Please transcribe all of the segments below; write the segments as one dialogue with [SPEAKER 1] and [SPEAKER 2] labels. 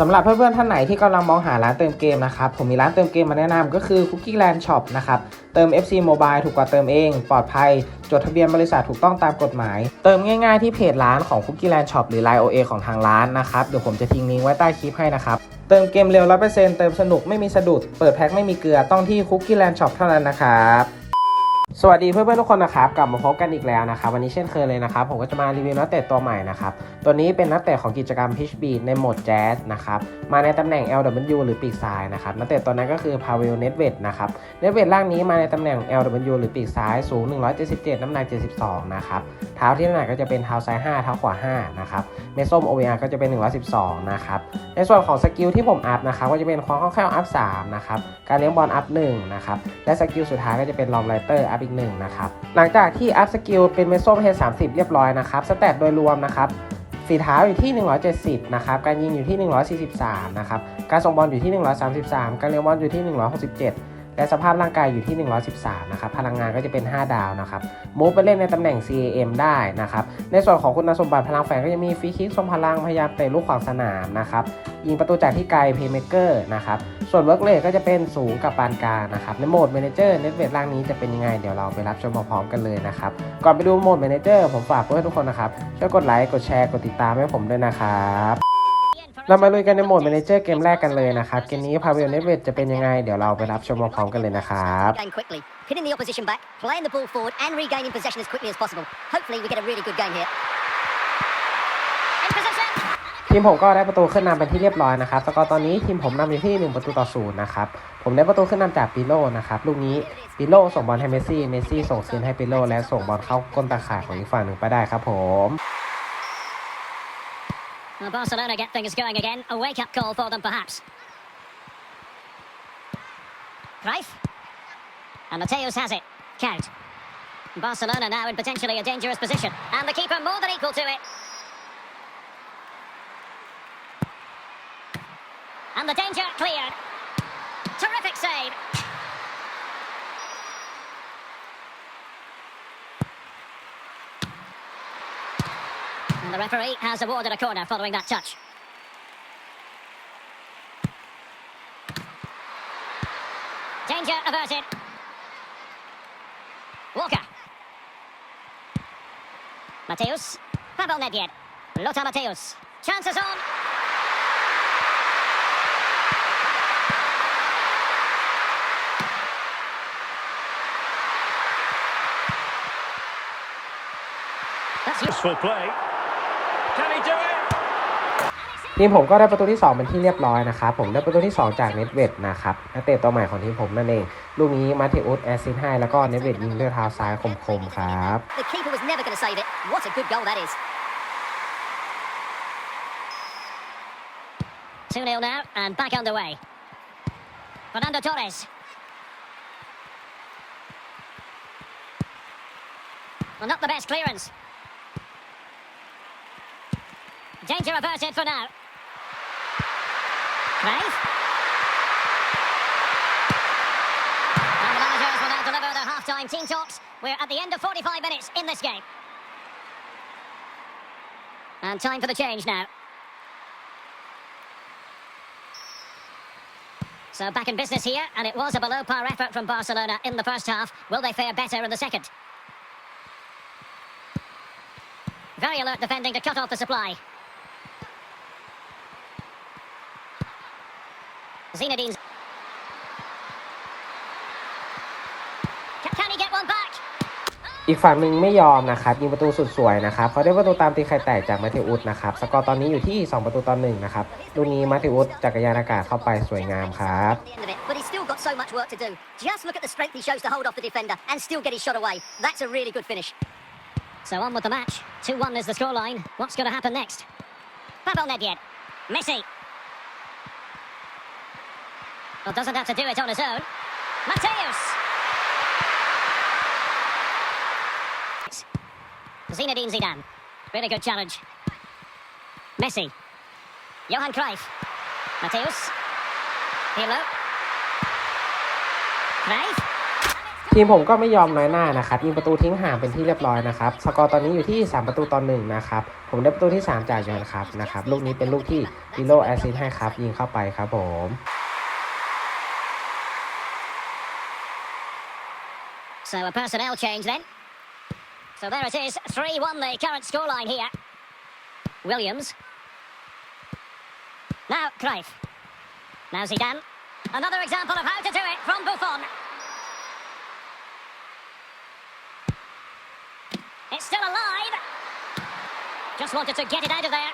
[SPEAKER 1] สำหรับเพื่อนๆท่านไหนที่กำลังมองหาร้านเติมเกมนะครับ ผมมีร้านเติมเกมมาแนะนำก็คือ Cookie Land Shop นะครับ เติม FC Mobile ถูกกว่าเติมเอง ปลอดภัย จดทะเบียนบริษัทถูกต้องตามกฎหมาย เติมง่ายๆที่เพจร้านของ Cookie Land Shop หรือ Line OA ของทางร้านนะครับ เดี๋ยวผมจะทิ้งลิงก์ไว้ใต้คลิปให้นะครับ เติมเกมเร็ว 100%เติมสนุกไม่มีสะดุด เปิดแพ็คไม่มีเกลือต้องที่ Cookie Land Shop เท่านั้นนะครับสวัสดีเพื่อนๆทุกคนนะครับ กลับมาพบกันอีกแล้วนะครับ วันนี้เช่นเคยเลยนะครับ ผมก็จะมารีวิวนักเตะตัวใหม่นะครับ ตัวนี้เป็นนักเตะของกิจกรรม Pitch Beat ในโหมดแจ๊สนะครับ มาในตำแหน่ง LW หรือปีกซ้ายนะครับนักเตะตัวนั้นก็คือ Pavel Nedved นะครับ Nedved ร่างนี้มาในตำแหน่ง LW หรือปีกซ้ายสูง 177 น้ำหนัก 72 นะครับ เท้าที่ถนัดก็จะเป็นเท้าซ้าย 5 เท้าขวา 5 นะครับ เมส้ม OVR ก็จะเป็น 112 นะครับ ในส่วนของสกิลที่ผมอัพนะครับก็จะเป็นความคล่องแคล่วอัพ 3 นะครับ การเลี้ยงบอลอัพ 1 นะครับ และสกิลสุดท้ายก็จะเป็นลอมไลเตอร์อัพอีก 1 นะครับ หลังจากที่อัพสกิลเป็นเมส้มเฮด30 เรียบร้อยนะครับ สแตทโดยรวมนะครับ ฝีเท้าอยู่ที่ 170 นะครับ การยิงอยู่ที่ 143 นะครับ การส่งบอลอยู่ที่ 133 การเลี้ยงบอลอยู่ที่ 167 และสภาพร่างกายอยู่ที่ 113 นะครับ พลังงานก็จะเป็น 5 ดาวนะครับมูฟไปเล่นในตำแหน่ง CAM ได้นะครับ ในส่วนของคุณสมบัติพลังแฝงก็จะมีฟรีคิกทรงพลัง พยายามเตะลูกขวางสนามนะครับ ยิงประตูจากที่ไกลเพย์เมเกอร์นะครับ ส่วนเวิร์กเลก็จะเป็นสูงกับปานกลางนะครับ ในโหมด m ม n เจอร์เน็ตเวทล่างนี้จะเป็นยังไง เดี๋ยวเราไปรับชมพร้อมๆกันเลยนะครับ ก่อนไปดูโหมด m ม n เจอร์ผมฝากเพื่อนทุกคนนะครับ ช่วยกดไลค์ กดแชร์ กดติดตามให้ผมด้วยนะครับ เรามาลุยกันในโหมด m ม n เจอร์เกมแรกกันเลยนะครับ เกมนี้พาเวลเน็ตเวทจะเป็นยังไง เดี๋ยวเราไปรับชมพร้อมๆกันเลยนะครับ
[SPEAKER 2] Game quickly, pinning the opposition back, playing the ball forward, and regaining possession as quickly as possible. Hopefully, we get a really good game here. In possession.
[SPEAKER 1] ทีมผมก็ได้ประตูขึ้นนำเป็นที่เรียบร้อยนะครับสกอร์ตอนนี้ทีมผมนำอยู่ที่ 1 ประตูต่อศูนย์นะครับ ผมได้ประตูขึ้นนำจากปิโลนะครับ ลูกนี้ปิโลส่งบอลให้เมสซี่ เมสซี่ส่งคืนให้ปิโลและส่งบอลเข้าก้นตาข่ายของอีกฝั่งหนึ่งไปได้ครับผม
[SPEAKER 2] Well, Barcelona get things going again. A wake-up call for them, perhaps. Cruyff. And Mateus has it. Count. Barcelona now in potentially a dangerous position. And the keeper more than equal to it. And the danger cleared. The referee has awarded a corner following that touch. Danger averted. Walker. Mateus. Pavel Nedved. Lothar Mateus. Chances on. That's.
[SPEAKER 3] Useful play.
[SPEAKER 1] ทีมผมก็ได้ประตูที่ 2 เป็นที่เรียบร้อยนะครับ ผมได้ประตูที่ 2 จากเน็ตเวดนะครับนักเตะตัวใหม่ของทีมผมนั่นเอง ลูกนี้มาเทอุสแอสซิสต์ให้ แล้วก็เน็ตเวดยิงด้วยเท้าซ้ายคมๆครับ
[SPEAKER 2] The keeper was never going to save it. What a good goal that is. 2 0 now and back underway. Fernando Torres. Well, not the best clearance. Danger averted for now. Crave. And the managers will now deliver their half-time team talks. We're at the end of 45 minutes in this game. And time for the change now. So back in business here, and it was a below par effort from Barcelona in the first half. Will they fare better in the second? Very alert defending to cut off the supply. Zinedine. Can, can he get one back?
[SPEAKER 1] อีกฝั่งหนึ่งไม่ยอมนะครับยิงประตูสุดสวยนะครับเขาได้ประตูตามตีไข่แตกจากมาเทอุสนะครับสกอร์ตอนนี้อยู่ที่ 2 ประตูต่อหนึ่งนะครับลูกนี้มาเทอุสจักรยานอากาศเข้าไปสวยงามครับ
[SPEAKER 2] At the end of it, but he's still got so much work to do. Just look at the strength he shows to hold off the defender and still get his shot away. That's a really good finish. So on with the match. 2-1 is the scoreline. What's going to happen next? Pavel Nedved. Messi. Well, doesn't have to do it on his own. Mateus. Zinedine Zidane. Really good challenge. Messi. Johan Cruyff. Mateus. Pirlo. Cruyff.
[SPEAKER 1] ทีมผมก็ไม่ยอมน้อยหน้านะครับยิงประตูทิ้งห่างเป็นที่เรียบร้อยนะครับ สกอร์ตอนนี้อยู่ที่ 3 ประตูต่อหนึ่งนะครับ ผมได้ประตูที่ 3 จากยอนครับนะครับ ลูกนี้เป็นลูกที่ดิโลแอซิสให้ครับ ยิงเข้าไปครับผม
[SPEAKER 2] So a personnel change then. So there it is, 3-1 the current scoreline here. Williams. Now Cruyff. Now Zidane. Another example of how to do it from Buffon. It's still alive. Just wanted to get it out of there.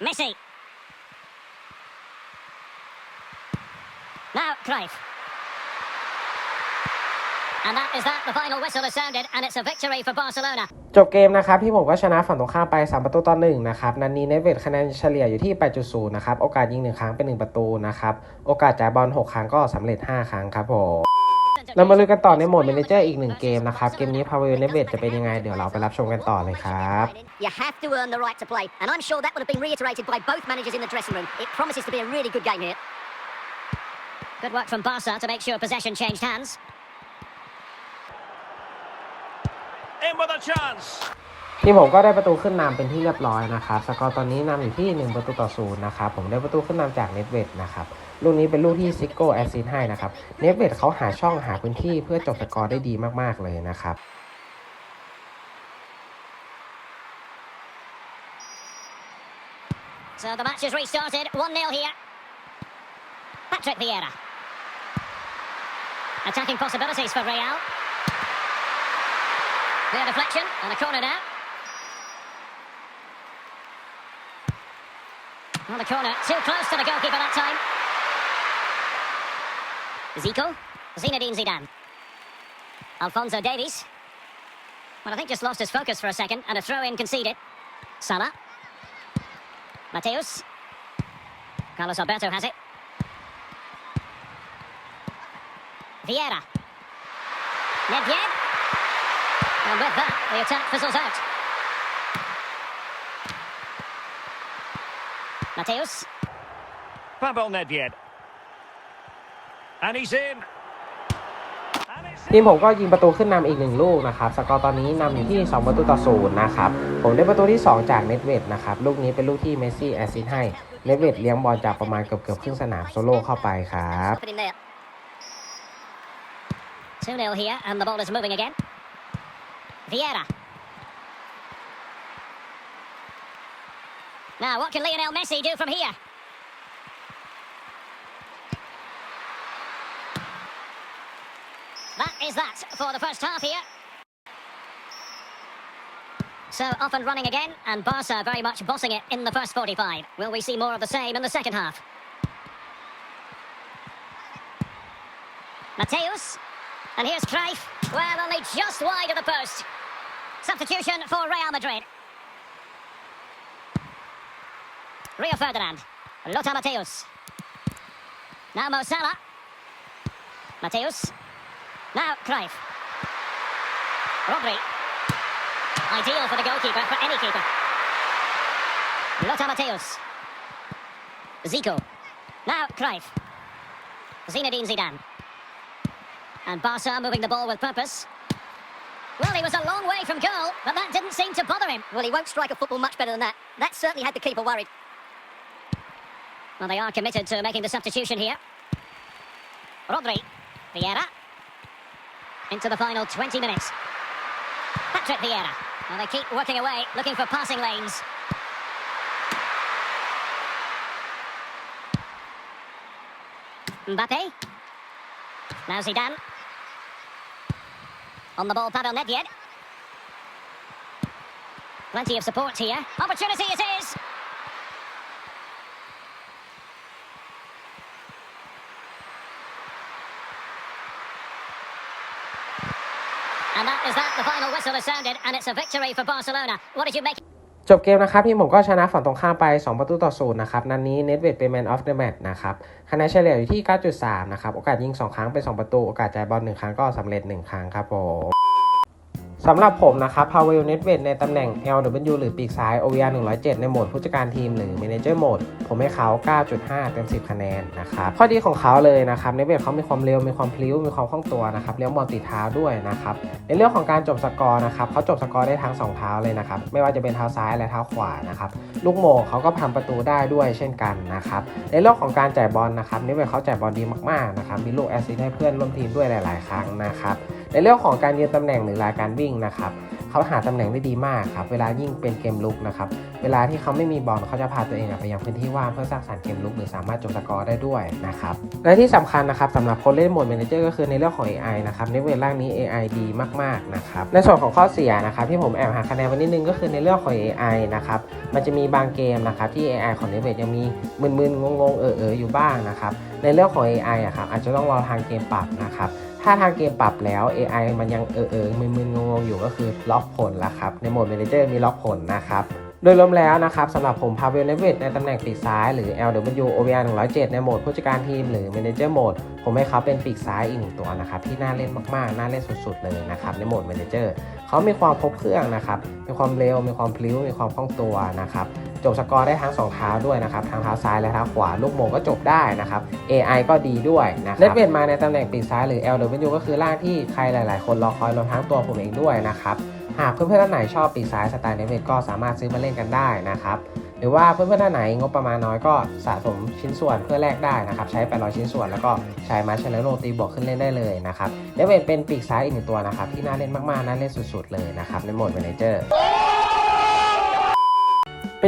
[SPEAKER 2] Messi. Now Cruyff. And that is that. The final whistle has sounded, and it's a victory for Barcelona.
[SPEAKER 1] จบเกมนะครับที่ผมก็ชนะฝั่งตรงข้ามไป 3 ประตูต่อ1นะครับนันนี้เนเวตคะแนนเฉลี่ยอยู่ที่ 8.0 นะครับ โอกาสยิง 1 ครั้งเป็น 1 ประตูนะครับ โอกาสจ่ายบอล 6 ครั้งก็สำเร็จ 5 ครั้งครับผมเรามาลุยกันต่อในโหมด Manager อีกหนึ่งเกมนะครับ เกมนี้พาวเวอร์เนเวตจะเป็นยังไง เดี๋ยวเราไปรับชมกันต่อเลยครับ
[SPEAKER 2] You have to earn the right to play, and I'm sure that would have been reiterated by both managers in the dressing room. It promises to be a really good game here. Good work from Barca to make sure possession changed hands.
[SPEAKER 3] In with a chance.
[SPEAKER 1] ทีมผมก็ได้ประตูขึ้นนำเป็นที่เรียบร้อยนะครับสกอร์ตอนนี้นำอยู่ที่ 1 ประตูต่อศูนย์นะครับผมได้ประตูขึ้นนำจากเนตเวดนะครับลูกนี้เป็นลูกที่ซิโก้แอสซิสต์ให้นะครับเนตเวดเขาหาช่องหาพื้นที่เพื่อจบสกอร์ได้ดีมากๆเลยนะครับ
[SPEAKER 2] So the match has restarted. 1 0 here. Patrick Vieira. Attacking possibilities for Real. Clear deflection and a corner now. On the corner, too close to the goalkeeper that time. Zico, Zinedine Zidane. Alfonso Davies. Well, I think just lost his focus for a second and a throw in conceded. Salah. Mateus. Carlos Alberto has it. Vieira. Nedved. And with that, the attack fizzles out. Mateus.
[SPEAKER 3] Pavel Nedved. And he's in. And it's
[SPEAKER 1] ทีมผมก็ยิงประตูขึ้นนำอีกหนึ่งลูกนะครับ สกอร์ตอนนี้นำอยู่ที่ 2 ประตูต่อศูนย์นะครับ ผมได้ประตูที่ 2 จากเนตเวดนะครับ ลูกนี้เป็นลูกที่เมสซี่แอสซิสต์ให้เนตเวดเลี้ยงบอลจากประมาณเกือบเกือบๆครึ่งสนามโซโล่เข้าไปครับ
[SPEAKER 2] Put in there. 2 0 here, and the ball is moving again. Vieira. Now, what can Lionel Messi do from here? That is that for the first half here. So off and running again, and Barca very much bossing it in the first 45. Will we see more of the same in the second half? Mateus. And here's Cruyff. Well, only just wide of the post. Substitution for Real Madrid. Rio Ferdinand. Lothar Mateus. Now Mo Salah. Mateus. Now Cruyff. Rodri. Ideal for the goalkeeper, for any keeper. Lothar Mateus. Zico. Now Cruyff. Zinedine Zidane. And Barca moving the ball with purpose. Well, he was a long way from goal, but that didn't seem to bother him. Well, he won't strike a football much better than that. That certainly had the keeper worried. Well, they are committed to making the substitution here. Rodri. Vieira. Into the final 20 minutes. Patrick Vieira. Well, they keep working away, looking for passing lanes. Mbappe. Now Zidane. On the ball, Pavel Nedved. Plenty of support here. Opportunity it is. And that is that. The final whistle has sounded, and it's a victory for Barcelona. What did you make?
[SPEAKER 1] จบเกมนะครับทีมผมก็ชนะฝั่งตรงข้ามไป 2 ประตูต่อศูนย์นะครับนัดนนี้เน็ตเวดเป็นแมนออฟเดอะแมตช์นะครับคะแนนเฉลี่ยอยู่ที่ 9.3 นะครับ โอกาสยิง 2 ครั้งเป็น 2 ประตู โอกาสจ่ายบอล1ครั้งก็สำเร็จ 1 ครั้งครับผม สำหรับผมนะครับพาเวลเน็ตเวดในตำแหน่ง LW หรือปีกซ้าย OVR 107 ในโหมดผู้จัดการทีมหรือ Manager Mode ผมให้เขา 9.5 เต็ม 10 คะแนนนะครับ ข้อดีของเขาเลยนะครับเน็ตเวดเขามีความเร็ว มีความพลิ้ว มีความคล่องตัวนะครับ เลี้ยวบอลติดเท้าด้วยนะครับ ในเรื่องของการจบสกอร์นะครับ เขาจบสกอร์ได้ทั้งสองเท้าเลยนะครับ ไม่ว่าจะเป็นเท้าซ้ายและเท้าขวานะครับ ลูกโมงเขาก็ทำประตูได้ด้วยเช่นกันนะครับ ในเรื่องของการจ่ายบอลนะครับเน็ตเวดเขาจ่ายบอลดีมากๆนะครับ มีลูกแอสซิสต์ให้เพื่อนร่วมทีมด้วยหลาย ๆ ครั้งนะครับในเรื่องของการยืนตำแหน่งหรือราการวิ่งนะครับเขาหาตำแหน่งได้ดีมากครับ เวลายิ่งเป็นเกมลุกนะครับ เวลาที่เขาไม่มีบอลเขาจะพาตัวเองไปยังพื้นที่ว่างเพื่อสร้างสรรค์เกมลุกหรือสามารถจบสกอร์ได้ด้วยนะครับ และที่สำคัญนะครับสำหรับคนเล่นโหมด Manager ก็คือในเรื่องของ AI นะครับ ในเวลล่างนี้ AI ดีมากๆนะครับ ในส่วนของข้อเสียนะครับที่ผมแอบหาคะแนนไว้นิดนึงก็คือในเรื่องของ AI นะครับ มันจะมีบางเกมนะครับที่ AI ของ n e t เ e ยังมีมึนๆงงๆเออๆอยู่บ้างนะครับ ในเรื่องของ AI อะครับอาจจะต้องรอทางเกมปรับนะครับ ถ้าทางเกมปรับแล้ว AI มันยังเออเออๆมึนๆงงๆอยู่ก็คือล็อกผลแล้วครับ ในโหมด Manager มีล็อกผลนะครับ โดยรวมแล้วนะครับสำหรับผมพาเวลเลเวตในตำแหน่งปีกซ้าย หรือ LW OVR 107 ในโหมดผู้จัดการทีมหรือ Manager Mode ผมให้เขาเป็นปีกซ้ายอีกหนึ่งตัวนะครับที่น่าเล่นมากๆ น่าเล่นสุดๆ เลยนะครับในโหมด Manager เขามีความครบเครื่องนะครับมีความเร็ว มีความพลิ้ว มีความคล่องตัวนะครับจบสกอร์ได้ทั้งสองเท้าด้วยนะครับทั้งเท้าซ้ายและเท้าขวาลูกโมงก็จบได้นะครับ AI ก็ดีด้วยนะครับเล่นเวทมาในตำแหน่งปีกซ้ายหรือ LW ก็คือร่างที่ใครหลาย ๆ คนรอคอยรวมทั้งตัวผมเองด้วยนะครับ หากเพื่อนๆท่านไหนชอบปีกซ้ายสไตล์เนเวทก็สามารถซื้อมาเล่นกันได้นะครับหรือว่าเพื่อนๆท่านไหนงบประมาณน้อยก็สะสมชิ้นส่วนเพื่อแลกได้นะครับใช้800ชิ้นส่วนแล้วก็ใช้มาเชลโลตีบวกขึ้นเล่นได้เลยนะครับเนเวทเป็นปีกซ้ายอีกหนึ่งตัวนะครับที่น่าเล่นมากๆน่าเล่นสุดๆเลยนะครับในโหมดเมนเจอร์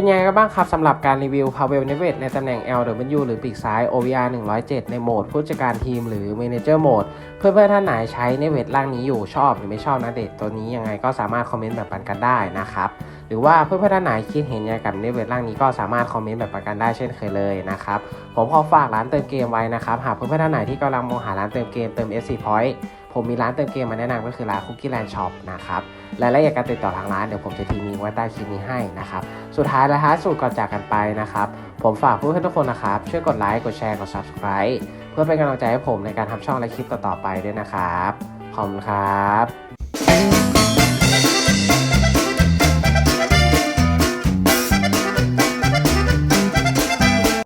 [SPEAKER 1] ป็นยังไงกันบ้างครับสำหรับการรีวิว Pavel n e v e t ในตำแหน่ง LW หรือปีกซ้าย OVR 107 ในโหมดผู้จัดการทีมหรือ Manager Mode เพื่อนๆท่านไหนใช้ n e v e t ร่างนี้อยู่ชอบหรือไม่ชอบนะเด็ดตัวนี้ยังไงก็สามารถคอมเมนต์แบบปันกันได้นะครับ หรือว่าเพื่อนๆท่านไหนคิดเห็นยังไงกับ n e v e t ร่างนี้ก็สามารถคอมเมนต์แบบปันกันได้เช่นเคยเลยนะครับผมขอฝากร้านเติมเกมไว้นะครับหากเพื่อนๆท่านไหนที่กำลังมองหาร้านเติมเกมเติม SC Point ผมมีร้านเติมเกมมาแนะนำก็คือร้าคุกกี้แลนด์ช็อปนะครับรายละเอียดการติดต่อทางร้านเดี๋ยวผมจะทีมีไว้ใต้คลิปนี้ให้นะครับสุดท้ายและท้ายสุดก่อนจากกันไปนะครับผมฝากเพื่อนทุกคนนะครับช่วยกดไลค์กดแชร์กด Subscribe เพื่อเป็นกำลังใจให้ผมในการทำช่องและคลิปต่อๆไปด้วยนะครับขอบคุณครับ